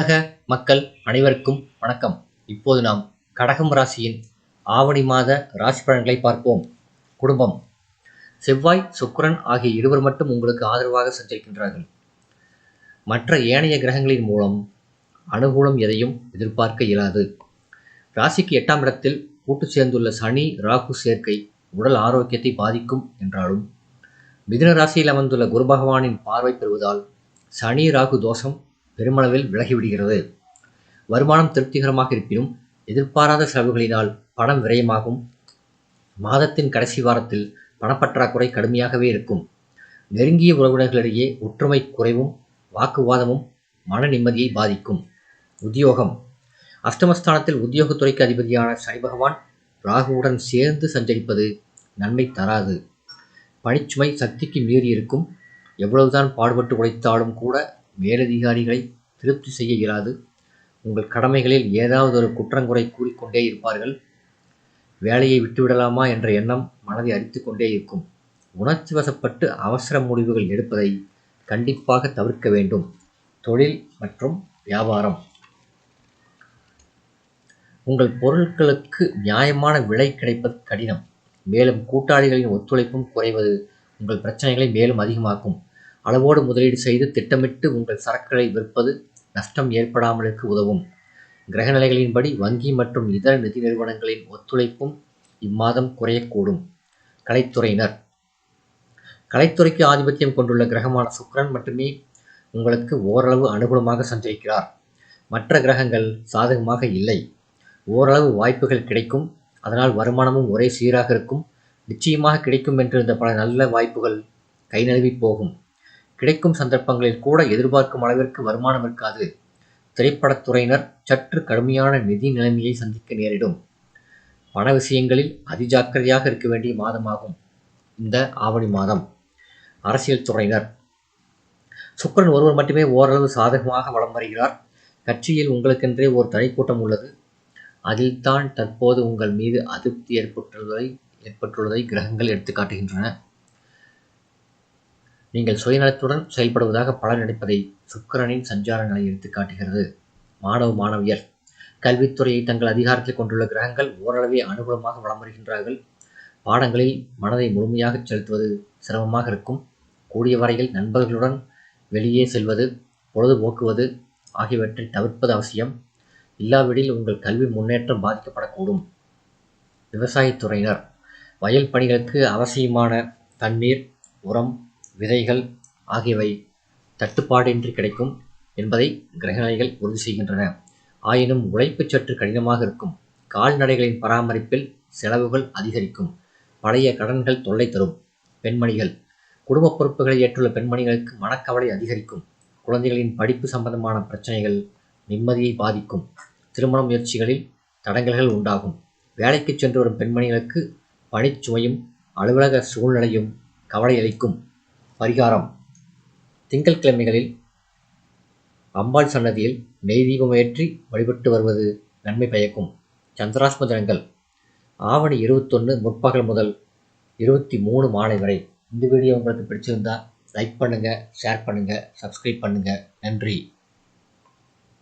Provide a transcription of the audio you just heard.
கடக மக்கள் அனைவருக்கும் வணக்கம். இப்போது நாம் கடகம் ராசியின் ஆவணி மாத ராசி பலன்களை பார்ப்போம். குடும்பம். செவ்வாய் சுக்கரன் ஆகிய இருவர் மட்டும் உங்களுக்கு ஆதரவாக சஞ்சரிக்கின்றார்கள் மற்ற ஏனைய கிரகங்களின் மூலம் அனுகூலம் எதையும் எதிர்பார்க்க இயலாது. ராசிக்கு எட்டாம் இடத்தில் கூட்டு சேர்ந்துள்ள சனி ராகு சேர்க்கை உடல் ஆரோக்கியத்தை பாதிக்கும் என்றாலும் மிதுன ராசியில் அமர்ந்துள்ள குரு பகவானின் பார்வை பெறுவதால் சனி ராகு தோஷம் பெருமளவில் விலகிவிடுகிறது. வருமானம் திருப்திகரமாக இருப்பினும் எதிர்பாராத செலவுகளினால் பணம் விரயமாகும். மாதத்தின் கடைசி வாரத்தில் பணப்பற்றாக்குறை கடுமையாகவே இருக்கும். நெருங்கிய உறவினர்களிடையே ஒற்றுமை குறைவும் வாக்குவாதமும் மன நிம்மதியை பாதிக்கும். உத்தியோகம். அஷ்டமஸ்தானத்தில் உத்தியோகத்துறைக்கு அதிபதியான சனி பகவான் ராகுவுடன் சேர்ந்து சஞ்சரிப்பது நன்மை தராது. பணிச்சுமை சக்திக்கு மீறி இருக்கும் எவ்வளவுதான் பாடுபட்டு உழைத்தாலும் கூட மேலதிகாரிகளை திருப்தி செய்ய இயலாது. உங்கள் கடமைகளில் ஏதாவது ஒரு குற்றங்குறை கூறிக்கொண்டே இருப்பார்கள். வேலையை விட்டுவிடலாமா என்ற எண்ணம் மனதை அரித்து கொண்டே இருக்கும். உணர்ச்சி வசப்பட்டு அவசர முடிவுகள் எடுப்பதை கண்டிப்பாக தவிர்க்க வேண்டும். தொழில் மற்றும் வியாபாரம். உங்கள் பொருட்களுக்கு நியாயமான விலை கிடைப்பது கடினம். மேலும் கூட்டாளிகளின் ஒத்துழைப்பும் குறைவது உங்கள் பிரச்சனைகளை மேலும் அதிகமாக்கும். அளவோடு முதலீடு செய்து திட்டமிட்டு உங்கள் சரக்குகளை விற்பது நஷ்டம் ஏற்படாமலுக்கு உதவும். கிரகநிலைகளின்படி வங்கி மற்றும் இதர நிதி நிறுவனங்களின் ஒத்துழைப்பும் இம்மாதம் குறையக்கூடும். கலைத்துறையினர். கலைத்துறைக்கு ஆதிபத்தியம் கொண்டுள்ள கிரகமான சுக்கிரன் மட்டுமே உங்களுக்கு ஓரளவு அனுகூலமாக சஞ்சரிக்கிறார். மற்ற கிரகங்கள் சாதகமாக இல்லை. ஓரளவு வாய்ப்புகள் கிடைக்கும். அதனால் வருமானமும் ஒரே சீராக இருக்கும். நிச்சயமாக கிடைக்கும் என்றிருந்த பல நல்ல வாய்ப்புகள் கை நழுவி போகும். கிடைக்கும் சந்தர்ப்பங்களில் கூட எதிர்பார்க்கும் அளவிற்கு வருமானம் இருக்காது. திரைப்படத்துறையினர் சற்று கடுமையான நிதி நிலைமையை சந்திக்க நேரிடும். பண விஷயங்களில் அதிஜாக்கிரதையாக இருக்க வேண்டிய மாதமாகும். இந்த ஆவணி மாதம். அரசியல் துறையினர். சுக்கரன் ஒருவர் மட்டுமே ஓரளவு சாதகமாக வலம் வருகிறார். கட்சியில் உங்களுக்கென்றே ஒரு தனிக்கூட்டம் உள்ளது. அதில்தான் தற்போது உங்கள் மீது அதிருப்தி ஏற்பட்டுள்ளதை ஏற்பட்டுள்ளதை கிரகங்கள் எடுத்துக்காட்டுகின்றன நீங்கள் சுயநலத்துடன் செயல்படுவதாக பலர் நினைப்பதை சுக்கரனின் சஞ்சார நிலை எடுத்து காட்டுகிறது. மாணவ மாணவியர் கல்வித்துறையை தங்கள் அதிகாரத்தில் கொண்டுள்ள கிரகங்கள் ஓரளவே அனுகூலமாக வளம் வருகின்றார்கள். பாடங்களில் மனதை முழுமையாக செலுத்துவது சிரமமாக இருக்கும். கூடிய வரையில் நண்பர்களுடன் வெளியே செல்வது பொழுதுபோக்குவது ஆகியவற்றை தவிர்ப்பது அவசியம். இல்லாவிடில் உங்கள் கல்வி முன்னேற்றம் பாதிக்கப்படக்கூடும். விவசாயத்துறையினர் வயல் பணிகளுக்கு அவசியமான தண்ணீர் உரம் விதைகள் ஆகியவை தட்டுப்பாடின்றி கிடைக்கும் என்பதை கிரகநிலைகள் உறுதி செய்கின்றன. ஆயினும் உழைப்பு சற்று கடினமாக இருக்கும். கால்நடைகளின் பராமரிப்பில் செலவுகள் அதிகரிக்கும். பழைய கடன்கள் தொல்லை தரும். பெண்மணிகள். குடும்ப பொறுப்புகளை ஏற்றுள்ள பெண்மணிகளுக்கு மனக்கவலை அதிகரிக்கும். குழந்தைகளின் படிப்பு சம்பந்தமான பிரச்சனைகள் நிம்மதியை பாதிக்கும். திருமண முயற்சிகளில் தடங்கல்கள் உண்டாகும். வேலைக்கு சென்று வரும் பெண்மணிகளுக்கு பணிச்சுமையும் அலுவலக சூழ்நிலையும் கவலை அளிக்கும். பரிகாரம். திங்கட்கிழமைகளில் அம்பாள் சன்னதியில் நெய் தீபம் ஏற்றி வழிபட்டு வருவது நன்மை பயக்கும். சந்திராஷ்ம தினங்கள் ஆவணி இருபத்தொன்று முற்பகல் முதல் இருபத்தி மூணு மாலை வரை. இந்த வீடியோ உங்களுக்கு பிடிச்சிருந்தா லைக் பண்ணுங்கள் ஷேர் பண்ணுங்கள் சப்ஸ்கிரைப் பண்ணுங்கள் நன்றி.